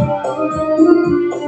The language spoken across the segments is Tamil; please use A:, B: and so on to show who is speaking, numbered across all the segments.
A: Oh, oh, oh,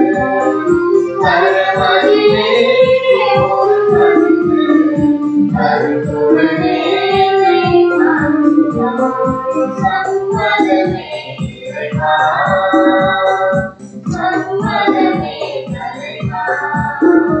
A: Thank you.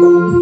A: Thank you.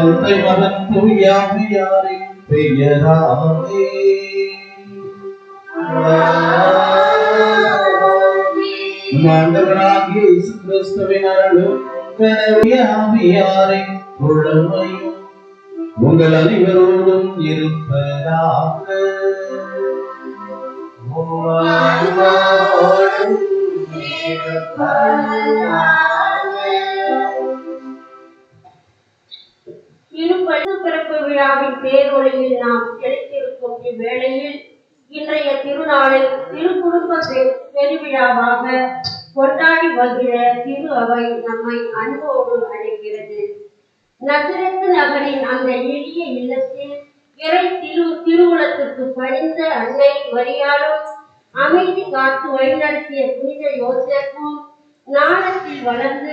B: தந்தை மகன் தூயாமையாரின் பெயராலே நம் இயேசு கிறிஸ்துவின் அருளும் உங்கள் அனைவரோடும் இருப்பதாக.
C: பேரொழியில் நாம் செலுத்தியிருக்கும் இவ்வேளையில் இன்றைய திருநாளில் திருக்குடும்ப பெருவிழாவாக கொண்டாடி வருகிற திரு அவை நம்மை அன்போடு அழைக்கிறது. நகரத்து நகரின் அந்த எளிய இல்லத்தில் இறை திரு திருவுளத்திற்கு பணிந்த அன்னை மரியாளும் அமைதி காத்து வழிநடத்திய புனித யோசேப்பும் நாணத்தில் வளர்ந்து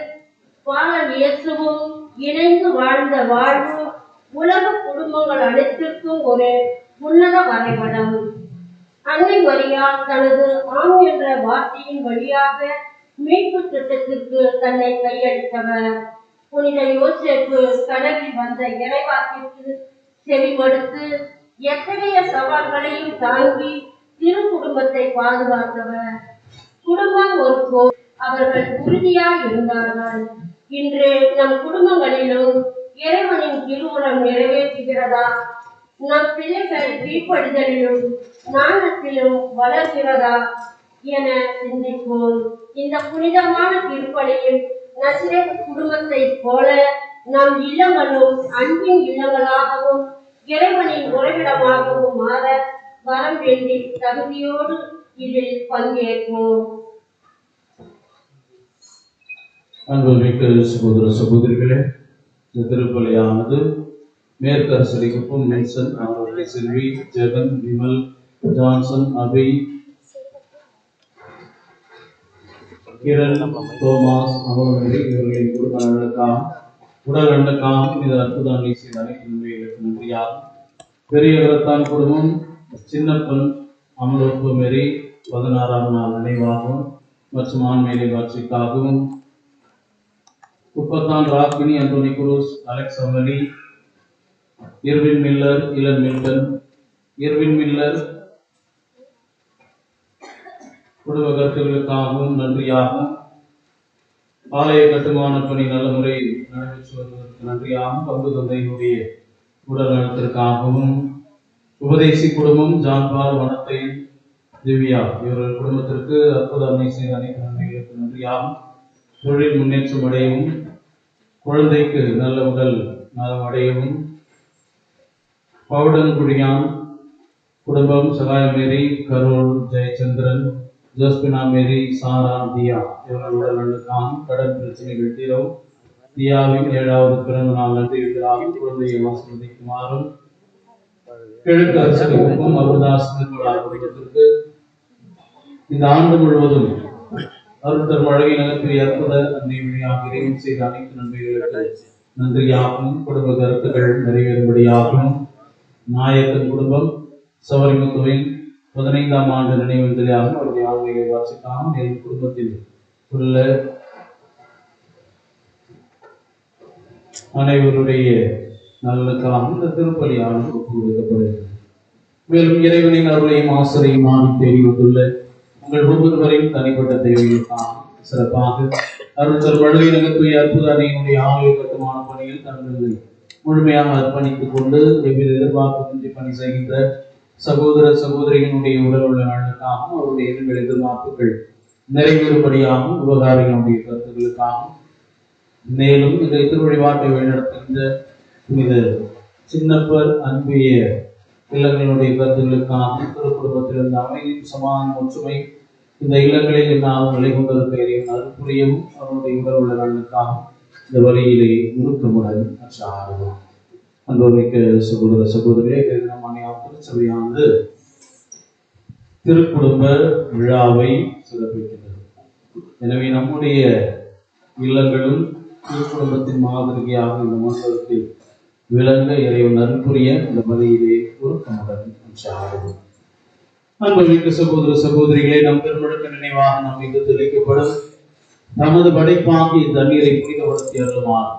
C: பாலன் இயேசுவும் இணைந்து வாழ்ந்த வாழ்வு உலக குடும்பங்கள் அனைத்திற்கும் ஒரு உன்னத வரைபடம். அன்னை மரியாள் தனது ஆம் என்ற வார்த்தையின் வழியாக மீட்பு திட்டத்திற்கு தன்னை கையளித்தவர். புனித யோசேப்பு கடலில் வந்த இறைவாக்கிற்கு செவிமடுத்து எத்தகைய சவால்களையும் தாங்கி திரு குடும்பத்தை பாதுகாத்தவர். குடும்பம் ஒரு போர் அவர்கள் உறுதியாக இருந்தார்கள். இன்று நம் குடும்பங்களிலும் இறைவனின் திருமணம் நிறைவேற்றுகிறதா? நம் பிள்ளைகள் தீப்படிதலிலும் ஞானத்திலும் வளர்கிறதா? என சிந்திப்போம். இந்த புனிதமான திருப்பலியில் நசிரே குடும்பத்தைப் போல நம் இல்லங்களும் அன்பின் இல்லங்களாகவும் இறைவனின் உறைவிடமாகவும் மாற வரம் வேண்டி தகுதியோடு இதில் பங்கேற்போம்.
B: அன்புமிக்க சகோதர சகோதரிகளே இந்த திருப்பலியானது மேற்கரசரி குப்பம் மென்சன் அவருடைய செல்வி ஜெகன் விமல் ஜான்சன் அபி கிரண் தோமாஸ் அவர்களுடைய இவர்களின் குடும்பங்களுக்காக உடல் நலனுக்காக இந்த அற்புதங்களை செய்த அனைத்து நன்மைகளுக்கு நன்றியாகும் பெரியவரத்தான் குடும்பம் சின்னப்பன் அமலோப்பு மெரி பதினாறாம் நாள் நினைவாகவும் மற்றும் ஆண்மையிலை காட்சிக்காகவும் குப்பத்தான் Rakkini Anthony Cruz Alex Amali Irwin Miller Ilan Milton Irwin Miller குடும்ப கருத்துகளுக்காகவும் நன்றியாகவும் ஆலய கட்டுமான பணி நல்ல முறையில் நடைபெற்று வருவதற்கு நன்றியாகவும் பங்கு தந்தையினுடைய உடல் நலத்திற்காகவும் உபதேசி குடும்பம் ஜான்பால் வனத்தை திவ்யா இவர்கள் குடும்பத்திற்கு அற்புத அன்னை செய்த அனைத்து நன்றிகளுக்கு நன்றியாகும் தொழில் முன்னேற்றம் அடையவும் குழந்தைக்கு நல்ல உடல் நலம் அடையவும் பவுடன்குடியான் குடும்பம் Sagayamary Carol Jayachandran Josephina Mary Sara Diya. இவர்கள் உடல் நலனுக்காகவும் கடன் பிரச்சனைகள் தீரவும் தியாவின் ஏழாவது பிறந்த நாள் நன்றி விழாவும் குழந்தையை ஆசிர்வதிக்குமாறும் கிழக்கு அரசுக்கும் அருள்தாஸ் குடும்பத்திற்கு இந்த ஆண்டு முழுவதும் அருள்தர் மழை நகர்த்தி அற்புத அன்னை வழியாக இறைவன் செய்த அனைத்து நன்மைகளுக்கு நன்றியாகவும் குடும்ப கருத்துக்கள் நிறைவேறும்படியாகவும் நாயக்கன் குடும்பம் சபரிமுத்துவின் பதினைந்தாம் ஆண்டு நினைவஞ்சலியாகவும் அவருடைய ஆண்மையை வாசிக்காமல் என் குடும்பத்தில் உள்ள அனைவருடைய நலனுக்காக இந்த திருப்பலியானது ஒப்பு கொடுக்கப்படுகிறது. மேலும் இறைவனின் அருளையும் ஆசிரியும் ஆணி தேடி வந்துள்ள உங்கள் ஒவ்வொருவரையும் தனிப்பட்ட தேவைகளுக்காக சிறப்பாக அருள்தர் வழுகை நகர்த்துடைய அற்புத அன்னையினுடைய ஆலய கட்டுமான பணியில் தங்களை முழுமையாக அர்ப்பணித்துக் கொண்டு எவ்வித எதிர்பார்ப்புமின்றி பணி செய்கின்ற சகோதர சகோதரிகளுடைய உடல் உள்ள நலனுக்காகவும் அவருடைய எதிர்கள் எதிர்பார்ப்புகள் நிறைவேறும்படியாகவும் உபகாரிகளுடைய கருத்துக்களுக்காகவும் மேலும் இந்த திருவழிபாட்டை வழிநடத்துகின்ற புனித சின்னப்பர் அன்பிய இல்லங்களுடைய கருத்துக்களுக்காக திரு குடும்பத்தில் இருந்த அமைதியும் சமாதானம் ஒற்றுமை இந்த இல்லங்களில் என்னாலும் நிலை கொண்டிருக்கிறேன். இறைவன் அவருடைய உடல் உள்ளவர்களுக்காக இந்த வழியிலே முழுக்கமுடன் அச்சாடுவோம் அன்புமிக்க சகோதர சகோதரியே தினமணியாம் திருச்சபையானது திருக்குடும்ப விழாவை சிறப்பிக்கிறது எனவே நம்முடைய இல்லங்களும் திருக்குடும்பத்தின் மாதிரியாக இந்த மண்டலத்தில் விளங்க இறைவன் அன்புரிய இந்த வழியிலே உருக்கமுடன் அச்சாடுவோம் அன்புமிக்க சகோதர சகோதரிகளே நம் திருமணக்க நினைவாக நம் இங்கு தெளிக்கப்படும் நமது படைப்பாகி தண்ணீரை புனிதப்படுத்தி அருளுமாறு.